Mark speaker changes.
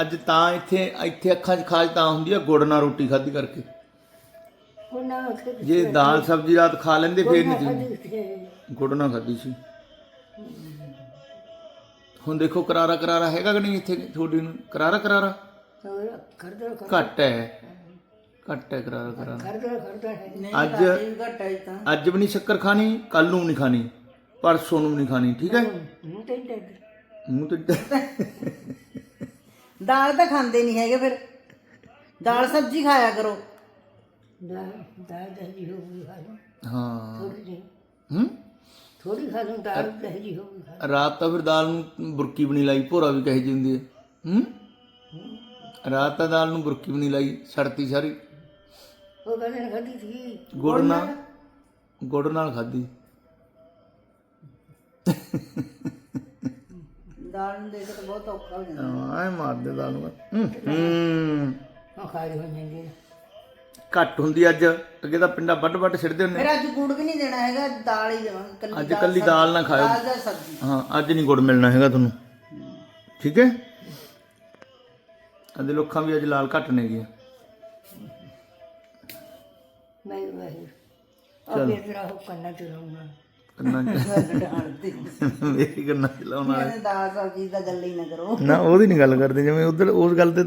Speaker 1: ਅੱਜ ਤਾਂ ਇੱਥੇ ਇੱਥੇ ਅੱਖਾਂ 'ਚ ਖਾਜ ਤਾਂ ਹੁੰਦੀ ਆ ਗੁੜ ਨਾਲ ਰੋਟੀ ਖਾਧੀ ਕਰਕੇ।
Speaker 2: ਉਹਨਾਂ
Speaker 1: ਜੇ ਦਾਲ ਸਬਜ਼ੀ ਰਾਤ ਖਾ ਲੈਂਦੇ ਫੇਰ ਨਹੀਂ ਸੀ। ਗੁੜ ਨਾਲ ਖਾਧੀ ਸੀ। ਹੁਣ ਦੇਖੋ ਕਰਾਰਾ ਕਰਾਰਾ ਹੈਗਾ ਕਿ ਨਹੀਂ ਇੱਥੇ ਤੁਹਾਡੀ ਨੂੰ? ਕਰਾਰਾ ਕਰਾਰਾ?
Speaker 2: ਕਰਦਾ
Speaker 1: ਘੱਟ ਹੈ। ਘੱਟ ਹੈ ਕਰਾਰਾ ਕਰਾਰਾ।
Speaker 2: ਹੈ।
Speaker 1: ਅੱਜ
Speaker 3: ਘਟਾ ਹੀ ਤਾਂ।
Speaker 1: ਅੱਜ ਵੀ ਨਹੀਂ ਸ਼ੱਕਰ ਖਾਣੀ ਕੱਲ ਨੂੰ ਵੀ ਨਹੀਂ ਖਾਣੀ ਪਰਸੋਂ ਨੂੰ ਨਹੀਂ ਖਾਣੀ ਠੀਕ ਹੈ?
Speaker 2: ਮੂੰਹ ਤੇ
Speaker 1: ਮੂੰਹ ਤੇ
Speaker 3: ਦਾਲ ਤਾਂ ਖਾਂਦੇ ਨਹੀਂ ਹੈਗੇ ਫਿਰ। ਦਾਲ ਸਬਜ਼ੀ ਖਾਇਆ ਕਰੋ।
Speaker 2: ਦਾ ਦਾ ਦਹਜੀ ਹੋ ਗਈ ਹਾਲੋ
Speaker 1: ਹਾਂ।
Speaker 2: ਥੋੜੀ ਜਿਹੀ।
Speaker 1: ਹੂੰ?
Speaker 2: ਥੋੜੀ ਖਾ ਲੂੰ ਦਾਲ ਦਹਜੀ ਹੋ ਗਈ ਖਾ
Speaker 1: ਰਾਤ ਤਾਂ ਫਿਰ ਦਾਲ ਨੂੰ ਬੁਰਕੀ ਬਣੀ ਲਾਈ ਭੋਰਾ ਵੀ ਕਹੀ ਜਾਂਦੀ ਹੈ। ਹੂੰ? ਰਾਤ ਤਾਂ ਦਾਲ ਨੂੰ ਬੁਰਕੀ ਬਣੀ ਲਾਈ ਸੜਤੀ ਸਾਰੀ।
Speaker 2: ਉਹ ਕਹਿੰਦੇ ਨੇ ਖਾਦੀ ਸੀ।
Speaker 1: ਗੁੜ ਨਾਲ। ਗੁੜ ਨਾਲ ਖਾਧੀ।
Speaker 3: ਦਾਲ ਨੂੰ ਦੇਖ ਕੇ ਤਾਂ ਬਹੁਤ ਔਖਾ ਹੋ ਜਾਂਦਾ।
Speaker 1: ਹਾਂ ਐ ਮਾਰਦੇ ਦਾਲ ਨੂੰ। ਹੂੰ। ਹੂੰ
Speaker 2: ਉਹ ਖਾਈ ਹੋ ਜਾਂਦੀ ਹੈ।
Speaker 1: ਘੱਟ ਹੁੰਦੀ ਅੱਜ। ਅੱਗੇ ਤਾਂ ਪਿੰਡਾ ਵੱਡ ਵੱਡ ਛਿੜਦੇ ਹੁੰਦੇ।
Speaker 3: ਫਿਰ ਅੱਜ ਗੁੜ ਵੀ ਨਹੀਂ ਦੇਣਾ ਹੈਗਾ ਦਾਲ ਹੀ ਦੇਵਾਂਗੇ। ਕੱਲੀ
Speaker 1: ਅੱਜ ਕੱਲੀ ਦਾਲ ਨਾ ਖਾਇਓ।
Speaker 3: ਦਾਲ ਜਾਂ ਸਬਜ਼ੀ।
Speaker 1: ਹਾਂ ਅੱਜ ਨਹੀਂ ਗੁੜ ਮਿਲਣਾ ਹੈਗਾ ਤੁਹਾਨੂੰ। ਠੀਕ ਹੈ? ਅੱਜ ਲੋਕਾਂ ਵੀ ਅੱਜ ਲਾਲ ਘੱਟ ਨੇ ਗਿਆ।
Speaker 2: ਮੈਂ ਵਾਹੀ ਉਹ ਫਿਰ ਤੇਰਾ ਹੋ ਕੰਨਾ ਚਲਾਉਣਾ
Speaker 1: ਕੰਨਾਂ ਚ।
Speaker 3: ਡਾਲਦੀ
Speaker 1: ਮੇਰੀ ਕੰਨਾਂ ਚ ਲਾਉਣ ਵਾਲੇ।
Speaker 3: ਦਾਲ ਸਬਜ਼ੀ ਦਾ ਗੱਲ ਹੀ ਨਾ ਕਰੋ।
Speaker 1: ਨਾ ਉਹਦੀ ਨਹੀਂ ਗੱਲ ਕਰਦੇ ਜਿਵੇਂ ਉਧਰ ਉਸ ਗੱਲ ਤੇ